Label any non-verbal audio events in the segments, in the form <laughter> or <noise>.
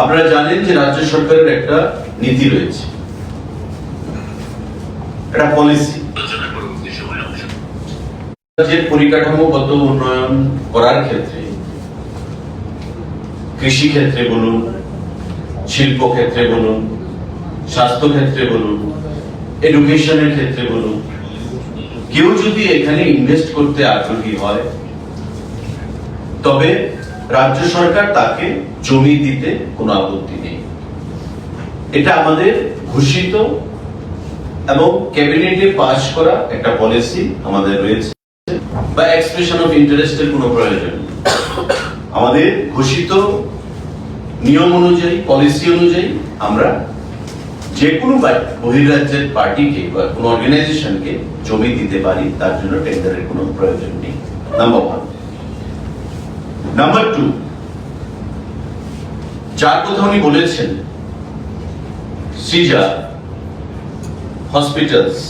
আপনারা জানেন যে রাজ্য সরকারের একটা নীতি রয়েছে। একটা পলিসি যে পরিকাঠামোগত উন্নয়ন করার ক্ষেত্রে কৃষি ক্ষেত্রে বলুন শিল্প ক্ষেত্রে বলুন স্বাস্থ্য ক্ষেত্রে বলুন এডুকেশনের ক্ষেত্রে বলুন, কেউ যদি এখানে ইনভেস্ট করতে আগ্রহী হয়, তবে রাজ্য সরকার তাকে জমি দিতে কোনো আপত্তি নেই। এটা আমাদের ঘোষিত এবং ক্যাবিনেটে পাশ করা একটা পলিসি আমাদের রয়েছে। বা এক্সপ্রেশন অফ ইন্টারেস্টের কোনো প্রয়োজন। আমাদের ঘোষিত নিয়ম অনুযায়ী, পলিসি অনুযায়ী আমরা যে কোনো বা- বহির্রাজ্যের পার্টিকে বা কোনো অর্গানাইজেশনকে জমি দিতে পারি, তার জন্য টেন্ডারের কোনো প্রয়োজন নেই নাম্বার ওয়ান নাম্বার টু যার কথা উনি বলেছেন সিজা হসপিটালস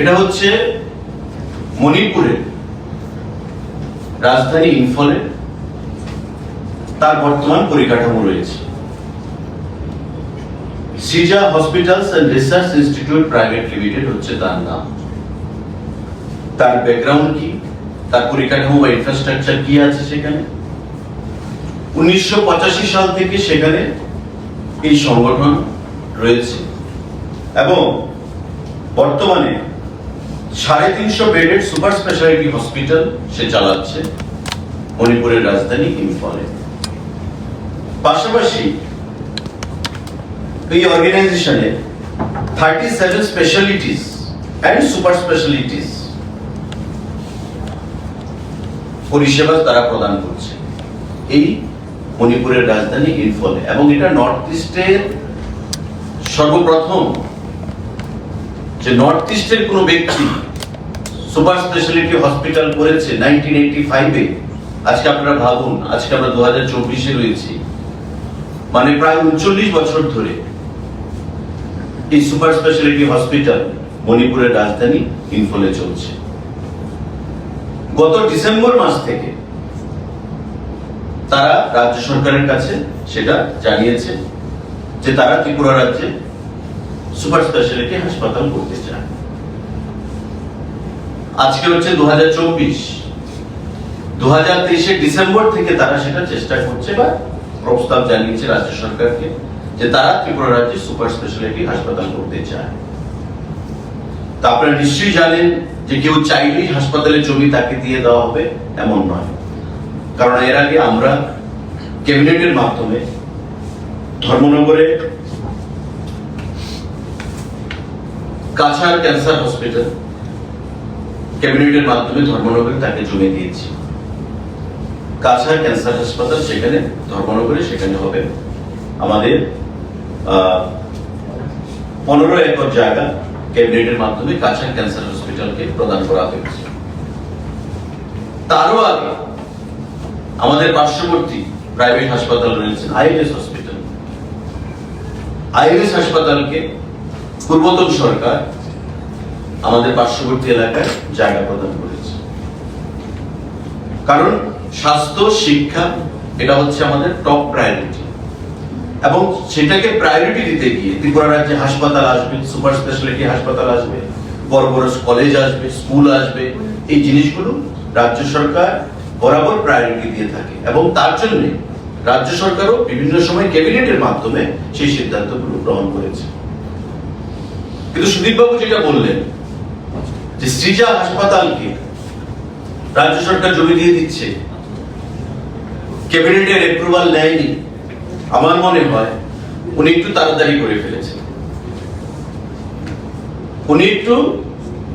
এটা হচ্ছে মণিপুরের রাজধানী ইম্ফলে তার বর্তমান পরিকাঠামো রয়েছে। Shija hospitals and research institute private limited হচ্ছে তার নাম। তার ব্যাকগ্রাউন্ড কি? তার পরিকাঠামো বা ইনফ্রাস্ট্রাকচার কি আছে সেখানে? উনিশশো পঁচাশি সাল থেকে সেখানে এই সংগঠন রয়েছে। এবং বর্তমানে সাড়ে তিনশো বেডের সুপার স্পেশালিটি হসপিটাল সে চালাচ্ছে মণিপুরের রাজধানী ইম্ফলে। পাশাপাশি এই অর্গানাইজেশনে thirty seven specialities and super specialities পরিষেবা তারা প্রদান করছে। এই মণিপুরের রাজধানী ইনফলে এবং এটা নর্থ ইস্টের সর্বপ্রথম যে নর্থ ইস্টের কোনো ব্যক্তি সুপার স্পেশালিটি হসপিটাল করেছে নাইনটিন এইটি ফাইভে আজকে আপনারা ভাবুন, আজকে আমরা দু হাজার চব্বিশে রয়েছি। মানে প্রায় উনচল্লিশ বছর ধরে এই সুপার স্পেশালিটি হসপিটাল মণিপুরের রাজধানী ইনফলে চলছে। গত ডিসেম্বর মাস থেকে তারা রাজ্য সরকারের কাছে সেটা জানিয়েছে যে তারা ত্রিপুরা রাজ্যে সুপার স্পেশালিটি হাসপাতাল করতে চায়। আজকে হচ্ছে দু হাজার চব্বিশ। দু হাজার তেইশে ডিসেম্বর থেকে তারা সেটা চেষ্টা করছে বা প্রস্তাব জানিয়েছে রাজ্য সরকারকে যে তারা ত্রিপুরা রাজ্যে সুপার স্পেশালিটি হাসপাতাল করতে চায়। তা নিশ্চয়ই জানেন যে কেউ চাইলেই হাসপাতালে জমি তাকে দিয়ে দেওয়া হবে এমন নয়। কারণ এর আগে আমরা ক্যাবিনেটের মাধ্যমে ধর্মনগরে কাছাড় ক্যান্সার হসপিটাল ক্যাবিনেটের মাধ্যমে ধর্মনগরে তাকে জমি দিয়েছি। কাছাড় ক্যান্সার হাসপাতাল সেখানে, ধর্মনগরে সেখানে হবে। আমাদের পনেরো একর জায়গা। ক্যাবিনেটের মাধ্যমে কাছাড় ক্যান্সার হসপিটালকে প্রদান করা হয়েছে। তারও আগে আমাদের পার্শ্ববর্তী প্রাইভেট হাসপাতাল রয়েছে আইএলএস হসপিটাল আইএলএস হাসপাতালকে পূর্বতন সরকার আমাদের পার্শ্ববর্তী এলাকায় জায়গা প্রদান করেছে। কারণ স্বাস্থ্য, শিক্ষা, এটা হচ্ছে আমাদের টপ প্রায়োরিটি এবং সেটাকে প্রায়োরিটি দিতে গিয়ে ত্রিপুরা রাজ্যে হাসপাতাল আসবে সুপার স্পেশালিটি হাসপাতাল আসবে বড় বড় কলেজ আসবে স্কুল আসবে, এই জিনিসগুলো রাজ্য সরকার বরাবর প্রায়োরিটি দিয়ে থাকে এবং তার জন্য রাজ্য সরকারও বিভিন্ন সময় ক্যাবিনেটের মাধ্যমে সেই সিদ্ধান্তগুলো গ্রহণ করেছে। কিন্তু সুদীপ বাবু যেটা বললেন, যে সৃজা হাসপাতালকে রাজ্য সরকার জমি দিয়ে দিচ্ছে, ক্যাবিনেটের অ্যাপ্রুভাল নেয়নি। আমার মনে হয় উনি একটু তাড়াতাড়ি করে ফেলেছেন। উনি একটু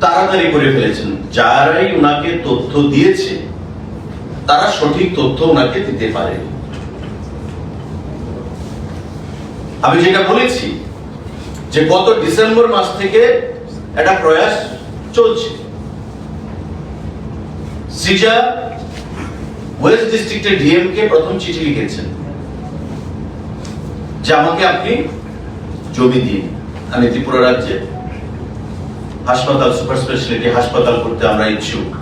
তাড়াতাড়ি করে ফেলেছেন। যারাই উনাকে তথ্য দিয়েছে, তারা সঠিক তথ্য ওনাকে দিতে পারেনি। আমি যেটা বলেছি যে গত ডিসেম্বর মাস থেকে একটা প্রয়াস চলছে। সিজা ওয়েস্ট ডিস্ট্রিক্টের ডিএম কে প্রথম চিঠি লিখেছেন। যে আমাকে আপনি জমি দিন। আমি ত্রিপুরা রাজ্যে হাসপাতাল, সুপার স্পেশালিটি হাসপাতাল করতে আমরা ইচ্ছুক।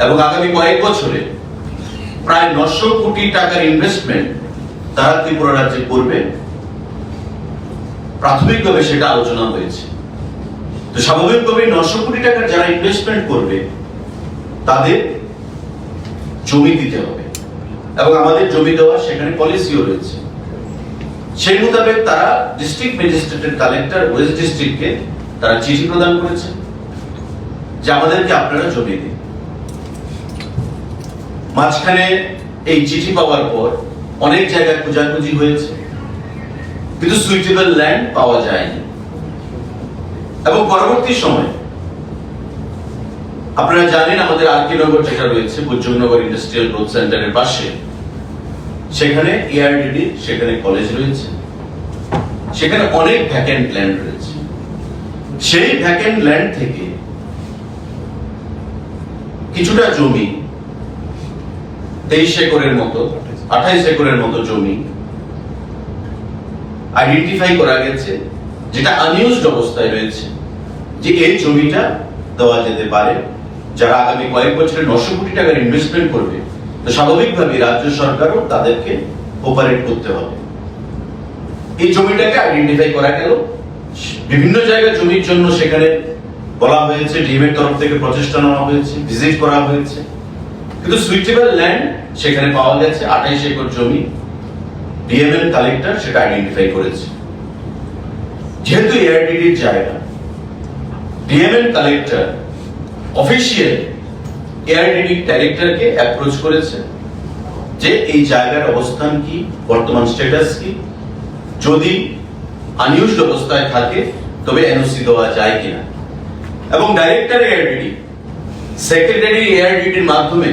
এবং আগামী কয়েক বছরে প্রায় নশো কোটি টাকার ইনভেস্টমেন্ট তারা ত্রিপুরা রাজ্যে করবে। প্রাথমিকভাবে সেটা আলোচনা হয়েছে। তো স্বাভাবিকভাবে নশো কোটি টাকার যারা ইনভেস্টমেন্ট করবে, তাদের জমি দিতে হবে। এবং আমাদের জমি দেওয়া সেখানে পলিসিও রয়েছে। সেই মোতাবেক তারা ডিস্ট্রিক্ট ম্যাজিস্ট্রেটের কালেক্টর ওয়েস্ট ডিস্ট্রিক্টকে তারা চিঠি প্রদান করেছে, যে আমাদেরকে আপনারা জমি দিন। মাঝখানে এই চিঠি পাওয়ার পর অনেক জায়গায় খোঁজাখুঁজি হয়েছে, কিন্তু সুইটেবল ল্যান্ড পাওয়া যায়নি। এবং পরবর্তী সময়, আপনারা জানেন আমাদের আরকে নগর যেটা রয়েছে বুজ্জনগর ইন্ডাস্ট্রিয়াল গ্রোথ সেন্টারের পাশে সেখানে এআরডিডি সেখানে কলেজ রয়েছে। সেখানে অনেক ভ্যাকেন্ট ল্যান্ড রয়েছে। সেই ভ্যাকেন্ট ল্যান্ড থেকে কিছুটা জমি, তেইশ একরের মতো, আঠাইশ একরের মতো জমি আইডেন্টিফাই করা গেছে, যেটা আনইউজড অবস্থায় রয়েছে, যে এই জমিটা দেওয়া যেতে পারে, যারা আগামী কয়েক বছরে নশো কোটি টাকার ইনভেস্টমেন্ট করবে। স্বাভাবিকভাবে রাজ্য সরকারও তাদেরকে অপারেট করতে হবে। এই জমিটাকে আইডেন্টিফাই করা গেল। বিভিন্ন জায়গায় জমির জন্য সেখানে বলা হয়েছে ডিএম এর তরফ থেকে প্রচেষ্টা নেওয়া হয়েছে ভিজিট করা হয়েছে। কিন্তু সুইটেবল ল্যান্ড সেখানে পাওয়া গেছে, আঠাইশ একর জমি। ডিএমএল কালেক্টর সেটা আইডেন্টিফাই করেছে। যেহেতু এআরডিডির জায়গা ডিএমএল কালেক্টর অফিসিয়াল এআরডিডি ডাইরেক্টরকে অ্যাপ্রোচ করেছে যে এই জায়গার অবস্থান কি, বর্তমান স্ট্যাটাস কি? যদি আনইউজড অবস্থায় থাকে, তবে এনওসি দেওয়া যায় কিনা? এবং ডাইরেক্টর এআরডিডি সেক্রেটারি এআরডিডির মাধ্যমে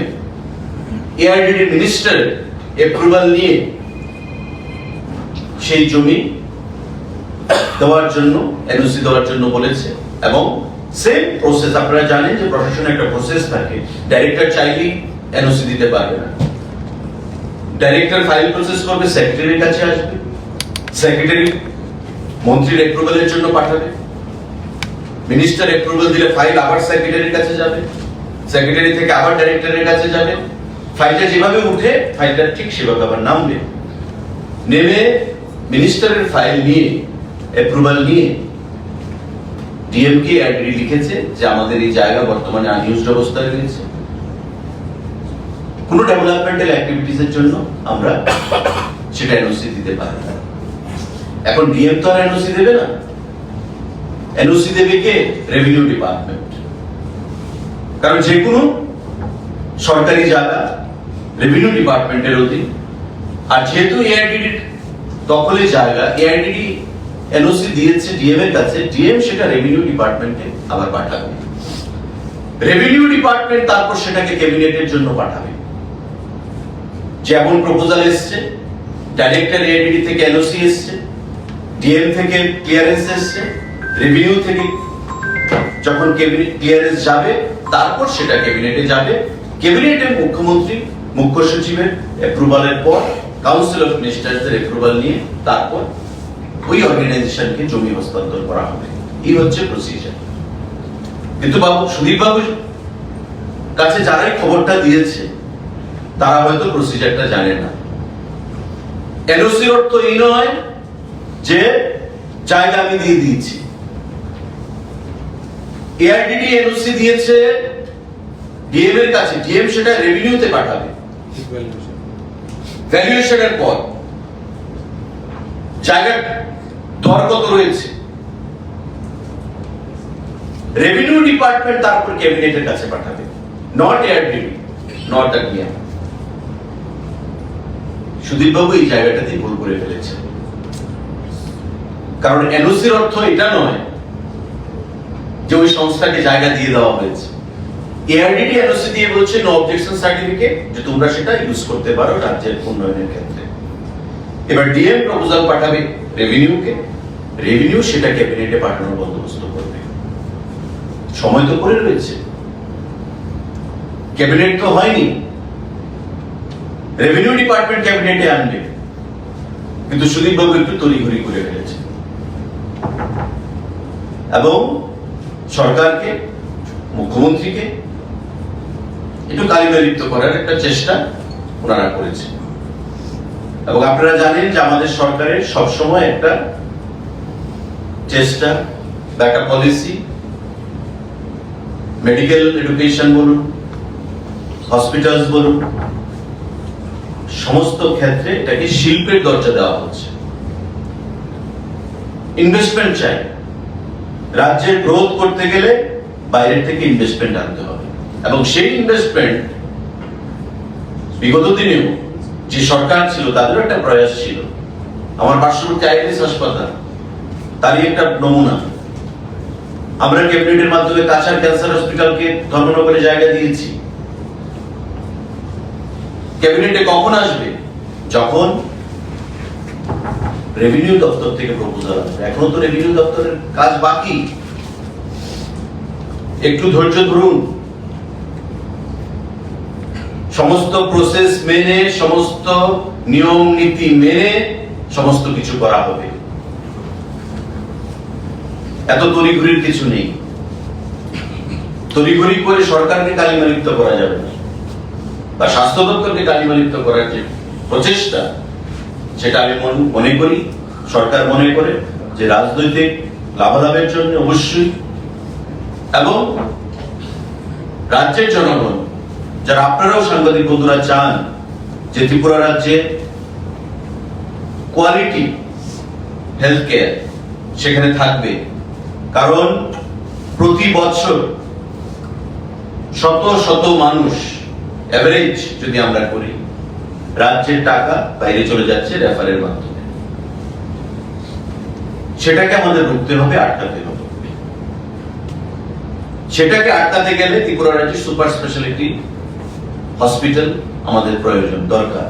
এআরডিডি মিনিস্টার অ্যাপ্রুভাল নিয়ে সেই জমি দেওয়ার জন্য এনওসি দেওয়ার জন্য বলেছে এবং সেম প্রসেস আপনারা জানেন যে প্রশাসনের একটা প্রসেস থাকে। ডাইরেক্টর চাইলেই এনওসি দিতে পারবে না। ডাইরেক্টর ফাইল প্রসেস করবে সেক্রেটারির কাছে আসবে। সেক্রেটারি মন্ত্রীর অ্যাপ্রুভালের জন্য পাঠাবে। মিনিস্টার অ্যাপ্রুভাল দিলে ফাইল আবার সেক্রেটারির কাছে যাবে। সেক্রেটারি থেকে আবার ডাইরেক্টরের কাছে যাবে। ফাইলটা যেভাবে উঠে ফাইলটা ঠিক সেভাবে আবার নামবে। নেমে মিনিস্টারের ফাইল নিয়ে অ্যাপ্রুভাল নিয়ে ডিএমকে অ্যাড্রি লিখেছে যে আমাদের এই জায়গা বর্তমানে আনইউজড অবস্থায় রয়েছে। কোনো ডেভেলপমেন্টাল অ্যাক্টিভিটিস এর জন্য আমরা সেটা এনওসি দিতে পারি না। এখন ডিএম তো আর এনওসি দেবে না। এনওসি দেবে কে? রেভিনিউ ডিপার্টমেন্ট কারণ যে কোনো সরকারি জায়গা রেভিনিউ ডিপার্টমেন্টের অধীন। আর যেহেতু এআইডিডি দখলে জায়গা এআইডিডি এনওসি দিয়েছে ডিএম এর কাছে ডিএম সেটা রেভিনিউ ডিপার্টমেন্টে আবার পাঠাবে। রেভিনিউ ডিপার্টমেন্ট তারপর সেটাকে ক্যাবিনেটের জন্য পাঠাবে। যেমন প্রপোজাল এসছে ডাইরেক্টর এআইডিডি থেকে এনওসি এসছে ডিএম থেকে ক্লিয়ারেন্স এসছে রেভিনিউ থেকে যখন ক্যাবিনেট ক্লিয়ারেন্স যাবে, তারপর সেটা ক্যাবিনেটে যাবে। ক্যাবিনেটে মুখ্যমন্ত্রী, মুখ্য সচিবের অ্যাপ্রুভালের পর কাউন্সিল অফ মিনিস্টারদের অ্যাপ্রুভাল নিয়ে তারপর ওই অর্গানাইজেশনকে জমি হস্তান্তর করা হবে। এই হচ্ছে প্রসিজার কিন্তু বাবু সুদীপ বাবুর কাছে যারাই খবরটা দিয়েছে তারা হয়তো প্রসিজারটা জানে না। অর্থ এই নয় যে জায়গা আমি দিয়ে দিয়েছি। এআরডিডি এনওসি দিয়েছে ডিএম এর কাছে ডিএম সেটা রেভিনিউতে পাঠাবে। ভ্যালুয়েশনের পর। জায়গার দর কত রয়েছে রেভিনিউ ডিপার্টমেন্ট তারপর ক্যাবিনেটের কাছে পাঠাবে। নট নট এই জায়গাটাতে ভুল করে ফেলেছে কারণ এনওসির অর্থ এটা নয় যে ওই সংস্থাকে জায়গা দিয়ে দেওয়া হয়েছে। এআরডিডি এনওসি দিয়ে বলছে নো অবজেকশন সার্টিফিকেট যে তোমরা সেটা ইউজ করতে পারো রাজ্যের উন্নয়নের ক্ষেত্রে। এবার ডিএম প্রপোজাল পাঠাবে রেভিনিউকে রেভিনিউ সেটা ক্যাবিনেটে পাঠানোর বন্দোবস্ত করবে। সময় তো করে রয়েছে। ক্যাবিনেট তো হয়নি। রেভিনিউ ডিপার্টমেন্ট ক্যাবিনেটে আনবে। কিন্তু সুদীপ বাবু একটু তড়িঘড়ি করে ফেলেছে। এবং সরকারকে, মুখ্যমন্ত্রীকে একটু কালিমালিপ্ত করার একটা চেষ্টা ওনারা করেছে। এবং আপনারা জানেন যে আমাদের সরকারের সবসময় একটা চেষ্টা বা একটা পলিসি মেডিকেল এডুকেশন বলুন হসপিটালস বলুন, সমস্ত ক্ষেত্রে এটাকে শিল্পের দরজা দেওয়া হচ্ছে। ইনভেস্টমেন্ট চাই। রাজ্যের গ্রোথ করতে গেলে বাইরের থেকে ইনভেস্টমেন্ট আনতে হবে। এবং সেই ইনভেস্টমেন্ট বিগত দিনেও যে সরকার ছিল, তাদেরও একটা প্রয়াস ছিল। আমার পার্শ্ববর্তী আইএলএস হাসপাতাল তারই একটা নমুনা। আমরা ক্যাবিনেটের মাধ্যমে কাছার ক্যান্সার হসপিটালকে ধর্মনগরে জায়গা দিয়েছি। ক্যাবিনেটে কখন আসবে? যখন রেভিনিউ দপ্তর থেকে প্রপোজাল আসবে। এখনও তো রেভিনিউ দপ্তরের কাজ বাকি। একটু ধৈর্য ধরুন। সমস্ত প্রসেস মেনে, সমস্ত নিয়ম নীতি মেনে সমস্ত কিছু করা হবে। এত তড়িঘড়ির কিছু নেই। তড়িঘড়ি করে সরকারকে কালিমালিপ্ত করা যাবে না। বা স্বাস্থ্য দপ্তরকে কালিমালিপ্ত করার যে প্রচেষ্টা, সেটা আমি মন- করি, সরকার মনে করে যে রাজনৈতিক লাভালাভের জন্য অবশ্যই। এবং রাজ্যের জনগণ, যারা আপনারাও সাংবাদিক বন্ধুরা চান যে ত্রিপুরা রাজ্যে কোয়ালিটি হেলথ কেয়ার সেখানে থাকবে কারণ প্রতি বছর শত শত মানুষ এভারেজ যদি আমরা করি, রাজ্যের টাকা বাইরে চলে যাচ্ছে রেফারের মাধ্যমে। সেটাকে আমাদের রুখতে হবে, আটকাতে হবে। সেটাকে আটকাতে গেলে ত্রিপুরা রাজ্যে সুপার স্পেশালিটি হসপিটাল আমাদের প্রয়োজন, দরকার।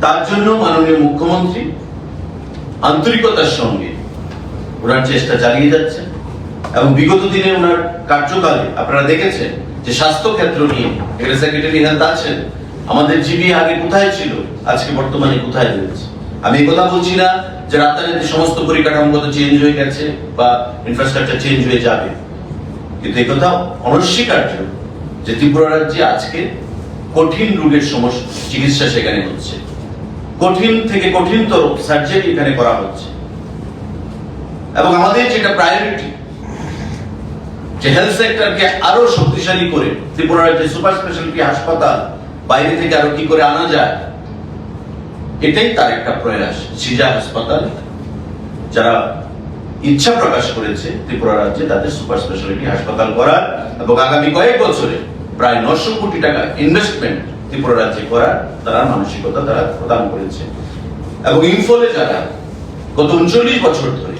তার জন্য মাননীয় মুখ্যমন্ত্রী আন্তরিকতার সঙ্গে ওনার চেষ্টা চালিয়ে যাচ্ছেন এবং বিগত দিনে ওনার কার্যকালে আপনারা দেখেছেন যে স্বাস্থ্য ক্ষেত্র নিয়ে সেক্রেটারি হেলথ আছেন। আমাদের জিবি আগে কোথায় ছিল? আজকে বর্তমানে কোথায় রয়েছে? আমি কথা বলছি না যে রাতারাতি সমস্ত পরিকাঠামোগত চেঞ্জ হয়ে গেছে বা ইনফ্রাস্ট্রাকচার চেঞ্জ হয়ে যাবে। কিন্তু এই কথা অনস্বীকার্য যে ত্রিপুরা রাজ্যে আজকে কঠিন রোগের সমস্যা চিকিৎসা সেখানে হচ্ছে। কঠিন থেকে কঠিনতর সার্জারি এখানে করা হচ্ছে। এবং আমাদের যেটা প্রায়োরিটি যে হেলথ সেক্টরকে আরও শক্তিশালী করে ত্রিপুরা রাজ্যে সুপার স্পেশালিটি হাসপাতাল বাইরে থেকে আরও কি করে আনা যায়, এটাই তার একটা প্রয়াস, সিজা হাসপাতাল, যারা ইচ্ছা প্রকাশ করেছে ত্রিপুরা রাজ্যে তাদের সুপার স্পেশালিটি হাসপাতাল করার এবং আগামী কয়েক বছরে প্রায় নশো কোটি টাকা ইনভেস্টমেন্ট ত্রিপুরা রাজ্যে করার তারা মানসিকতা তারা প্রদান করেছে। এবং ইনফলে যারা গত উনচল্লিশ বছর ধরে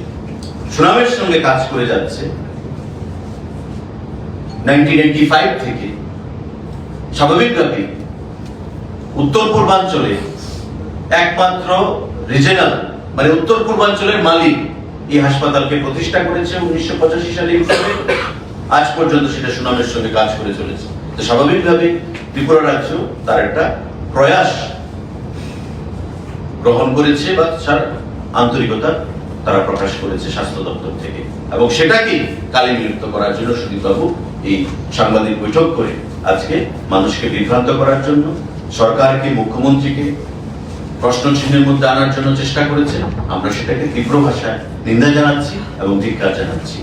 সুনামের সঙ্গে কাজ করে যাচ্ছে থেকে স্বাভাবিকভাবে উত্তর পূর্বাঞ্চলে একমাত্র রিজনাল মানে উত্তর পূর্বাঞ্চলের মালিক এই হাসপাতালকে প্রতিষ্ঠা করেছে উনিশশো পঁচাশি সালে। আজ পর্যন্ত সেটা সুনামের সঙ্গে কাজ করে চলেছে স্বাভাবিকভাবে ত্রিপুরা রাজ্য তার একটা প্রয়াস গ্রহণ করেছে বা তার আন্তরিকতা তারা প্রকাশ করেছে স্বাস্থ্য দপ্তর থেকে। এবং সেটাকে কালে নিযুক্ত করার জন্য সুদীপবাবু এই সাংবাদিক বৈঠক করে আজকে মানুষকে বিভ্রান্ত করার জন্য, সরকারকে, মুখ্যমন্ত্রীকে প্রশ্ন চিহ্নের মধ্যে আনার জন্য চেষ্টা করেছে। আমরা সেটাকে তীব্র ভাষায় নিন্দা জানাচ্ছি এবং ধিক্কার জানাচ্ছি।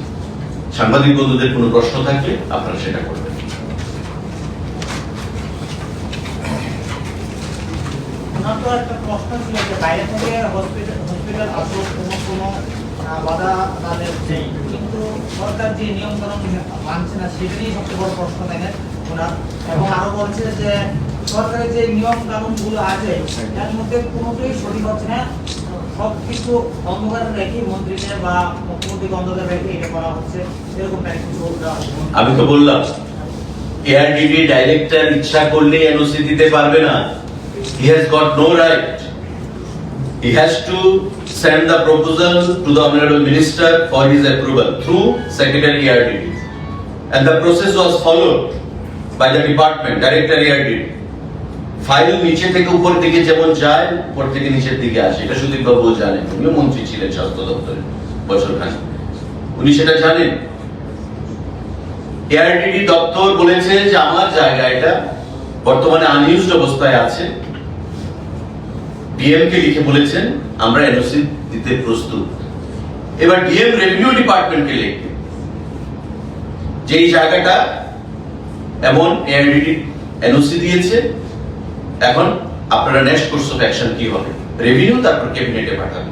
সাংবাদিক বন্ধুদের কোনো প্রশ্ন থাকলে আপনারা সেটা করবেন। একটা বাইরে থেকে হসপিটাল বাধা নেই। কিন্তু সরকার যে নিয়ম কানুন মানছে না সবচেয়ে বড় আরও বলছে যে সরকারের যে নিয়ম আছে, এর মধ্যে হচ্ছে না। বা করা হচ্ছে। কিছু আমি তো বললাম ডাইরেক্টর ইচ্ছা করলে এনওসি দিতে পারবে না। He has got no right he has to send the proposal to the honorable minister for his approval through secretary ERDD and the process was followed by the department director ERDD file নিচে থেকে উপর দিকে যেমন যায় উপর থেকে নিচের দিকে আসে এটা সুদীপ বাবু জানেন উনিও মন্ত্রী ছিলেন স্বাস্থ্য দপ্তরে বছর খান উনি সেটা জানেন এআরডিডি দপ্তর বলেছে যে আমার জায়গা এটা বর্তমানে আনইউজড অবস্থায় আছে ডিএম কে লিখে বলেছেন, আমরা এনওসি দিতে প্রস্তুত। এবার ডিএম রেভিনিউ ডিপার্টমেন্টকে লিখবে যে এই জায়গাটা এমন এআইডিডি এনওসি দিয়েছে, এখন আপনারা নেক্সট কোর্স অফ অ্যাকশন কি হবে? রেভিনিউ তারপর ক্যাবিনেটে পাঠাবে।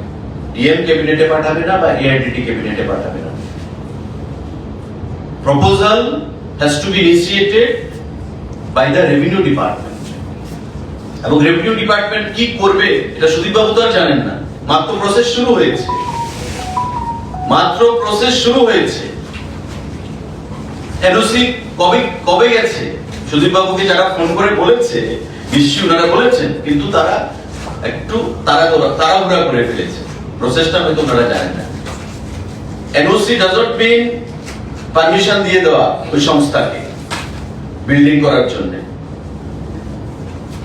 ডিএম ক্যাবিনেটে পাঠাবে না বা এআইডিডি ক্যাবিনেটে পাঠাবে না। Proposal has to be initiated by the revenue department এবং রেভিনিউ ডিপার্টমেন্ট কি করবে, এটা সুদীপ বাবু তো আর জানেন না। মাত্র প্রসেস শুরু হয়েছে। মাত্র প্রসেস শুরু হয়েছে। এনওসি কবে কবে গেছে? সুদীপ বাবুকে যারা ফোন করে বলেছে, নিশ্চয়ই ওনারা বলেছেন, কিন্তু তারা একটু তারা তাড়াহুড়া করে ফেলেছে। প্রসেসটা হয়তো ওনারা জানেন না। NOC does not mean permission দিয়ে দেওয়া ওই সংস্থাকে বিল্ডিং করার জন্য।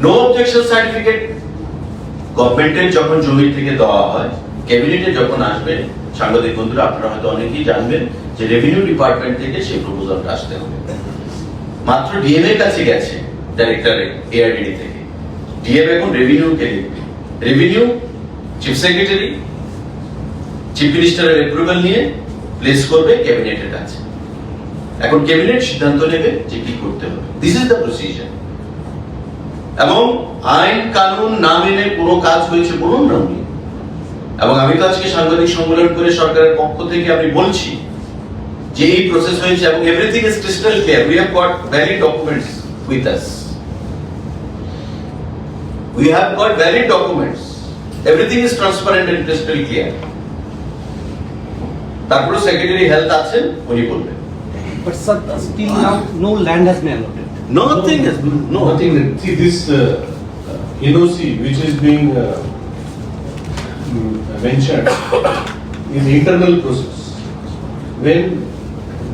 নো অবজেকশন সার্টিফিকেট গভর্নমেন্টের যখন জমি থেকে দেওয়া হয় ক্যাবিনেটে যখন আসবে, সাংবাদিক বন্ধুরা, আপনারা হয়তো অনেকেই জানবেন যে রেভিনিউ ডিপার্টমেন্ট থেকে সেই প্রপোজালটা আসতে হবে। মাত্র ডিএম এর কাছে গেছে ডাইরেক্টর এআরডিডি থেকে। ডিএম এখন রেভিনিউ কে লিখবে। রেভিনিউ চিফ সেক্রেটারি চিফ মিনিস্টারের অ্যাপ্রুভাল নিয়ে প্লেস করবে ক্যাবিনেটের কাছে। এখন ক্যাবিনেট সিদ্ধান্ত নেবে যে কি করতে হবে। দিস ইজ দ্য প্রসিজার এবং আইন, কানুন না মেনে কোনো কাজ হয়েছে বলুন না উনি। এবং আমি তো আজকে সাংবাদিক সম্মেলন করে সরকারের পক্ষ থেকে আমি বলছি যে এই প্রসেস হয়েছে এবং everything is crystal clear we have got valid documents with us we have got valid documents everything is transparent and crystal clear তারপরে সেক্রেটারি হেলথ আছেন, উনি বলবেন। No land has. Nothing has been, no. Nothing, see this uh, uh, NOC which is being uh, mm, mentioned is internal process. When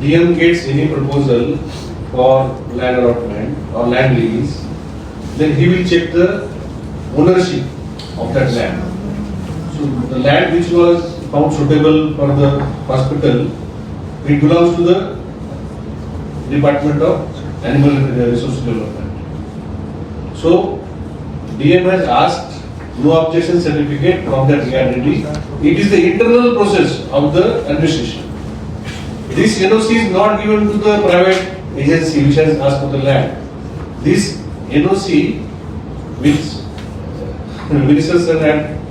DM gets any proposal for land allotment or land lease, then he will check the ownership of that land. So the land which was found suitable for the hospital, it belongs to the Department of Animal Resource Development. So DM has asked no objection certificate from that ERDD. It is the internal process of the administration. This NOC is not given to the private agency which has asked for the land. This NOC which <laughs> the Minister sir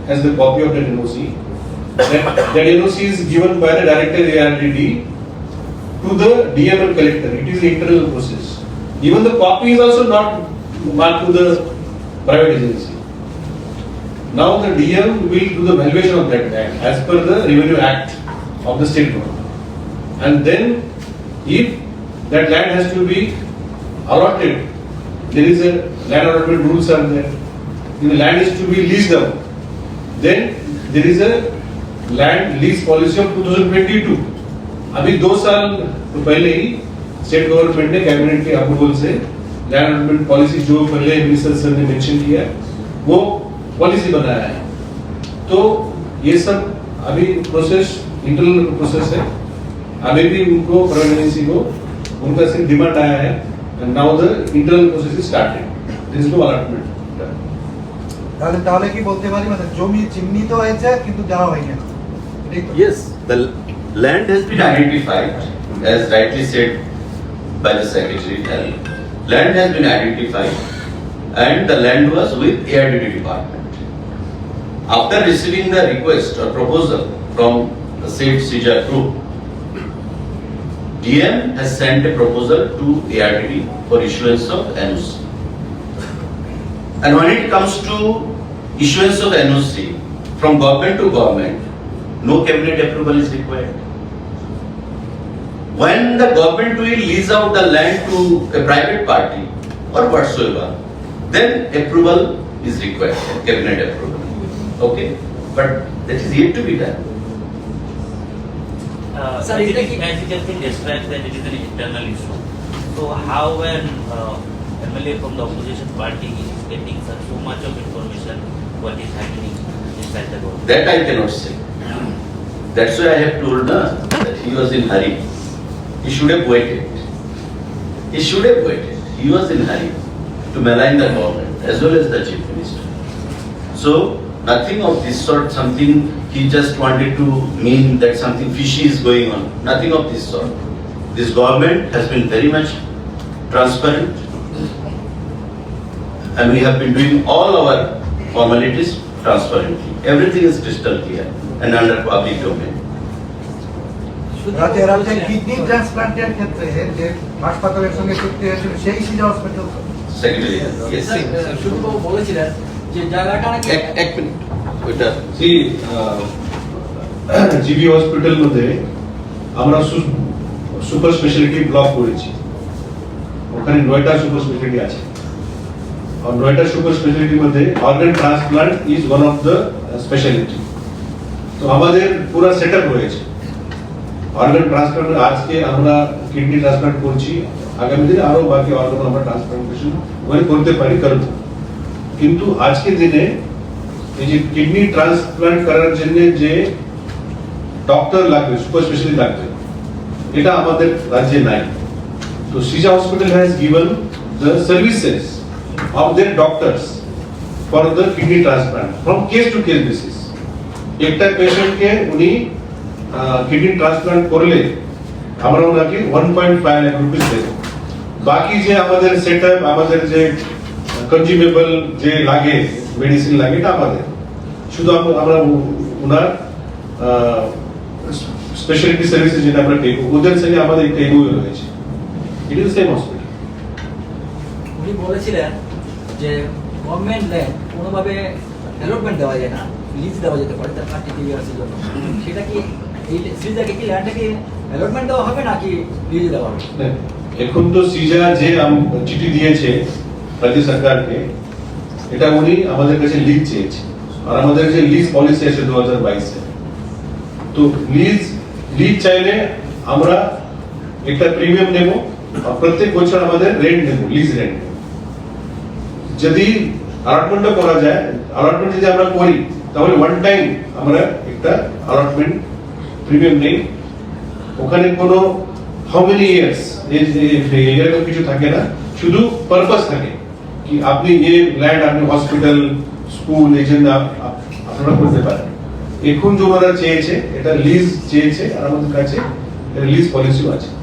has the copy of that NOC. That, that NOC is given by the director ARDD to the DM and collector. It is the internal process. Even the copy is also not marked to the private agency. Now the DM will do the valuation of that land as per the Revenue Act of the state government. And then if that land has to be allotted, there is a land allotment rules are there. If the land is to be leased out, then there is a land lease policy of 2022. अभी दो साल तो पहले ही state government ने cabinet के approval से land allotment policy जो पहले मिनिस्टर सर ने मेंशन किया है, वो पॉलिसी बनाया है तो ये सब अभी प्रोसेस इंटरनल प्रोसेस है अभी भी उनको प्राइवेट एजेंसी को उनका सिर्फ डिमांड आया है and now the internal process is started this no allotment তাহলে তাহলে কি বলতে পারি মানে জমি চিহ্নিত হয়েছে কিন্তু দেওয়া হয়নি এখন। এটাই তো? Yes, the land has been identified, as rightly said by the Secretary Health. Land has been identified and the land was with ARDD department. After receiving the request or proposal from the said Sija group, DM has sent a proposal to ARDD for issuance of NOC. And when it comes to issuance of NOC from government to government, no cabinet approval is required. When the government will lease out the land to a private party or whatsoever, then approval is required, cabinet approval. Okay? But that is yet to be done. Uh, Sir, as is it the- as it has been described that it is an internal issue. So how an uh, MLA from the opposition party is getting such so much of information what is happening inside the government? That I cannot say. That's why I have told na, that he was in hurry. He should have waited. He should have waited. He was in hurry to malign the government as well as the chief minister. So Nothing of this sort, something he just wanted to mean that something fishy is going on. Nothing of this sort. This government has been very much transparent. And we have been doing all our formalities transparently. Everything is crystal clear and under public domain. রাজ্যে kidney ট্রান্সপ্লান্টের ক্ষেত্রে যে হাসপাতালের সঙ্গে চুক্তি হয়েছিল সেই সিজা হসপিটাল yes. বলেছিলেন যে জায়গাটা নাকি এক এক মিনিট ওইটা। See, জিবি হসপিটাল মধ্যে আমরা সুপার স্পেশালিটি ব্লক করেছি। ওখানে নয়টা সুপার স্পেশালিটি আছে। আর নয়টা সুপার স্পেশালিটির মধ্যে organ transplant is one of the speciality তো আমাদের পুরো সেট আপ রয়েছে। অর্গান ট্রান্সপ্লান্ট আজকে আমরা কিডনি ট্রান্সপ্লান্ট করছি আগামী দিনে আরও বাকি অর্গান আমরা ট্রান্সপ্লান্টেশন ওখানে করতে পারি করব কিন্তু আজকের দিনে এই যে কিডনি ট্রান্সপ্লান্ট করার জন্য যে ডক্টর লাগবে সুপার স্পেশালিস্ট লাগবে এটা আমাদের রাজ্যে নাই তো Shija hospital has given the services of their doctors for the kidney transplant from case to case basis একটা পেশেন্টকে উনি কিডনি ট্রান্সপ্লান্ট করলে আমরা ওনাকে one point five lakh rupees দেব। বাকি যে আমাদের সেট আমাদের যে কনজিউমেবল যে লাগে মেডিসিন লাগে, এটা আমাদের। শুধু আমরা ওনার স্পেশালিটি সার্ভিসেস যেটা আমরা পেব ওদের সঙ্গে আমাদের একটা এমওইউ রয়েছে। ইট ইজ সেম হসপিটাল উনি বলেছিলেন যে গভর্নমেন্ট ল্যান্ড কোনোভাবে অ্যালটমেন্ট দেওয়া যায় না লিজ দেওয়া যেতে পারে তার ইয়ার্সের জন্য। সেটা কি হবে এখন তো সিজা যে চিঠি দিয়েছে রাজ্য সরকারকে, এটা উনি আমাদের কাছে লিজ চেয়েছে। আর আমাদের যে লিজ পলিসি আছে দু হাজার বাইশে। তো লিজ লিজ চাইলে আমরা একটা প্রিমিয়াম নেব, আর প্রত্যেক বছর আমাদের রেন্ট নেব লিজ রেন্ট যদি অ্যালটমেন্টটা করা যায় অ্যালটমেন্ট যদি আমরা করি, তাহলে ওয়ান টাইম আমরা একটা অ্যালটমেন্ট প্রিমিয়াম নেই। ওখানে কোনো হাউ মেনি ইয়ার্স এরকম কিছু থাকে না, শুধু পারপাস থাকে কি আপনি যে ল্যান্ড আপনি হসপিটাল স্কুল এই জন্য আপ- আপ- আপনারা করতে পারেন। এখন ওনারা চেয়েছে, এটা লিজ চেয়েছে, আর আমাদের কাছে লিজ পলিসিও আছে।